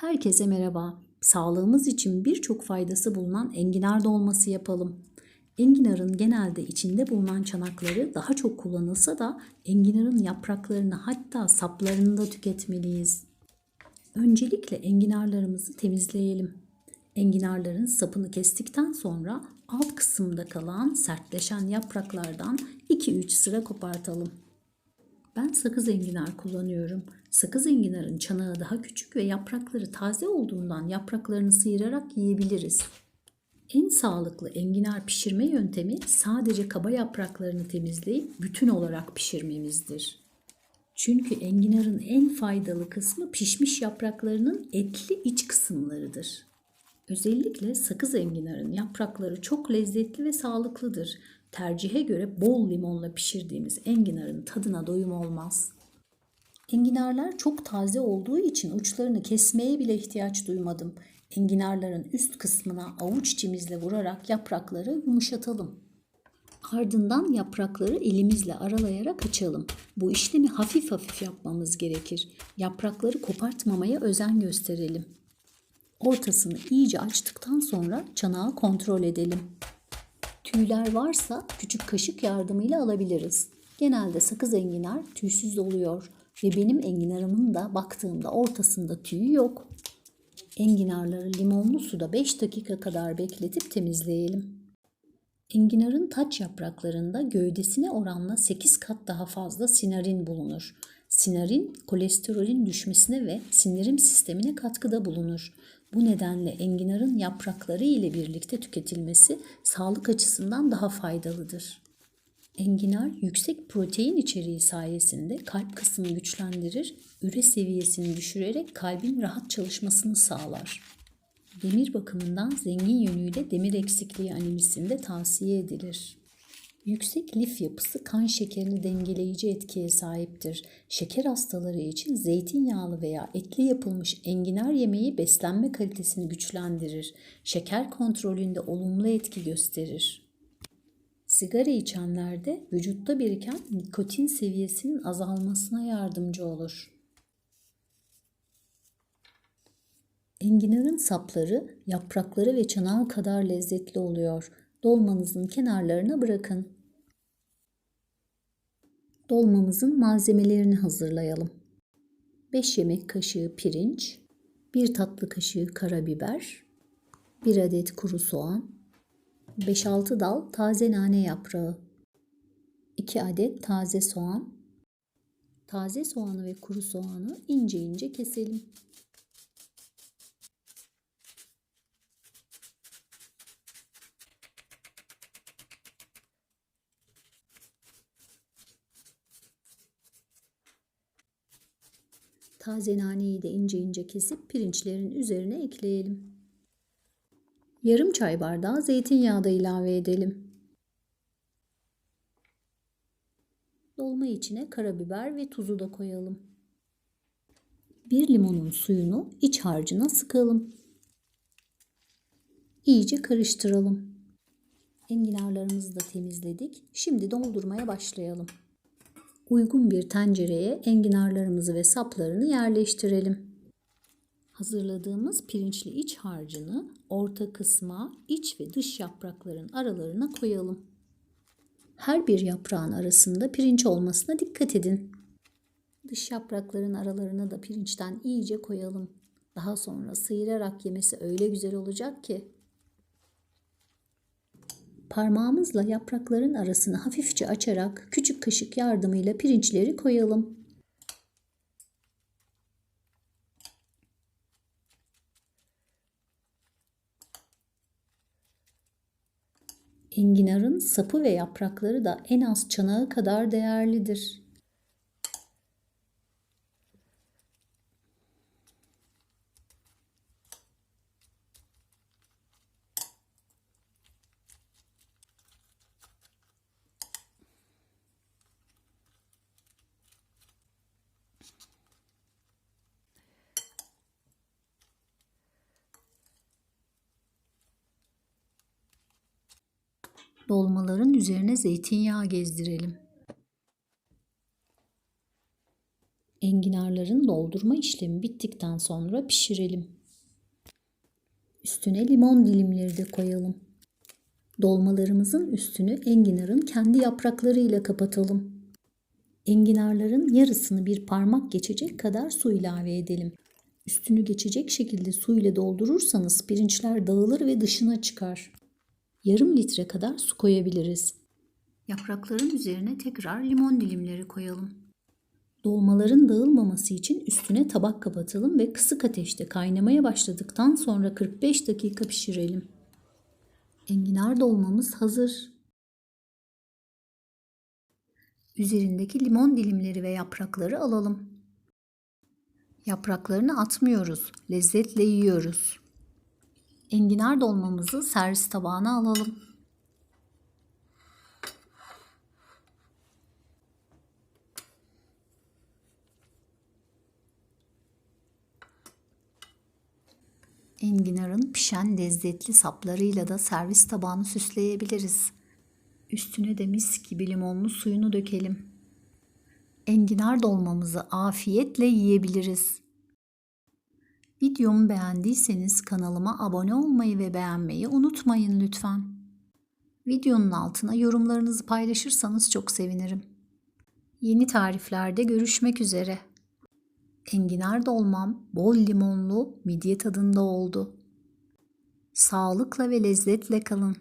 Herkese merhaba. Sağlığımız için birçok faydası bulunan enginar dolması yapalım. Enginarın genelde içinde bulunan çanakları daha çok kullanılsa da enginarın yapraklarını hatta saplarını da tüketmeliyiz. Öncelikle enginarlarımızı temizleyelim. Enginarların sapını kestikten sonra alt kısımda kalan sertleşen yapraklardan 2-3 sıra kopartalım. Ben sakız enginar kullanıyorum. Sakız enginarın çanağı daha küçük ve yaprakları taze olduğundan yapraklarını sıyırarak yiyebiliriz. En sağlıklı enginar pişirme yöntemi sadece kaba yapraklarını temizleyip bütün olarak pişirmemizdir. Çünkü enginarın en faydalı kısmı pişmiş yapraklarının etli iç kısımlarıdır. Özellikle sakız enginarın yaprakları çok lezzetli ve sağlıklıdır. Tercihe göre bol limonla pişirdiğimiz enginarın tadına doyum olmaz. Enginarlar çok taze olduğu için uçlarını kesmeye bile ihtiyaç duymadım. Enginarların üst kısmına avuç içimizle vurarak yaprakları yumuşatalım. Ardından yaprakları elimizle aralayarak açalım. Bu işlemi hafif hafif yapmamız gerekir. Yaprakları kopartmamaya özen gösterelim. Ortasını iyice açtıktan sonra çanağı kontrol edelim. Tüyler varsa küçük kaşık yardımıyla alabiliriz. Genelde sakız enginar tüysüz oluyor ve benim enginarımın da baktığımda ortasında tüyü yok. Enginarları limonlu suda 5 dakika kadar bekletip temizleyelim. Enginarın taç yapraklarında gövdesine oranla 8 kat daha fazla sinarin bulunur. Sinarin kolesterolün düşmesine ve sindirim sistemine katkıda bulunur. Bu nedenle enginarın yaprakları ile birlikte tüketilmesi sağlık açısından daha faydalıdır. Enginar yüksek protein içeriği sayesinde kalp kısmını güçlendirir, üre seviyesini düşürerek kalbin rahat çalışmasını sağlar. Demir bakımından zengin yönüyle demir eksikliği anemisinde tavsiye edilir. Yüksek lif yapısı kan şekerini dengeleyici etkiye sahiptir. Şeker hastaları için zeytinyağlı veya etli yapılmış enginar yemeği beslenme kalitesini güçlendirir. Şeker kontrolünde olumlu etki gösterir. Sigara içenlerde vücutta biriken nikotin seviyesinin azalmasına yardımcı olur. Enginarın sapları, yaprakları ve çanağı kadar lezzetli oluyor. Dolmanızın kenarlarına bırakın. Dolmamızın malzemelerini hazırlayalım. 5 yemek kaşığı pirinç, 1 tatlı kaşığı karabiber, 1 adet kuru soğan, 5-6 dal taze nane yaprağı, 2 adet taze soğan. Taze soğanı ve kuru soğanı ince ince keselim. Taze naneyi de ince ince kesip pirinçlerin üzerine ekleyelim. Yarım çay bardağı zeytinyağı da ilave edelim. Dolma içine karabiber ve tuzu da koyalım. Bir limonun suyunu iç harcına sıkalım. İyice karıştıralım. Enginarlarımızı da temizledik. Şimdi doldurmaya başlayalım. Uygun bir tencereye enginarlarımızı ve saplarını yerleştirelim. Hazırladığımız pirinçli iç harcını orta kısma, iç ve dış yaprakların aralarına koyalım. Her bir yaprağın arasında pirinç olmasına dikkat edin. Dış yaprakların aralarına da pirinçten iyice koyalım. Daha sonra sıyırarak yemesi öyle güzel olacak ki. Parmağımızla yaprakların arasını hafifçe açarak küçük kaşık yardımıyla pirinçleri koyalım. Enginarın sapı ve yaprakları da en az çanağı kadar değerlidir. Dolmaların üzerine zeytinyağı gezdirelim. Enginarların doldurma işlemi bittikten sonra pişirelim. Üstüne limon dilimleri de koyalım. Dolmalarımızın üstünü enginarın kendi yapraklarıyla kapatalım. Enginarların yarısını bir parmak geçecek kadar su ilave edelim. Üstünü geçecek şekilde su ile doldurursanız pirinçler dağılır ve dışına çıkar. Yarım litre kadar su koyabiliriz. Yaprakların üzerine tekrar limon dilimleri koyalım. Dolmaların dağılmaması için üstüne tabak kapatalım ve kısık ateşte kaynamaya başladıktan sonra 45 dakika pişirelim. Enginar dolmamız hazır. Üzerindeki limon dilimleri ve yaprakları alalım. Yapraklarını atmıyoruz, lezzetle yiyoruz. Enginar dolmamızı servis tabağına alalım. Enginarın pişen lezzetli saplarıyla da servis tabağını süsleyebiliriz. Üstüne de mis gibi limonlu suyunu dökelim. Enginar dolmamızı afiyetle yiyebiliriz. Videomu beğendiyseniz kanalıma abone olmayı ve beğenmeyi unutmayın lütfen. Videonun altına yorumlarınızı paylaşırsanız çok sevinirim. Yeni tariflerde görüşmek üzere. Enginar dolmam bol limonlu midye tadında oldu. Sağlıkla ve lezzetle kalın.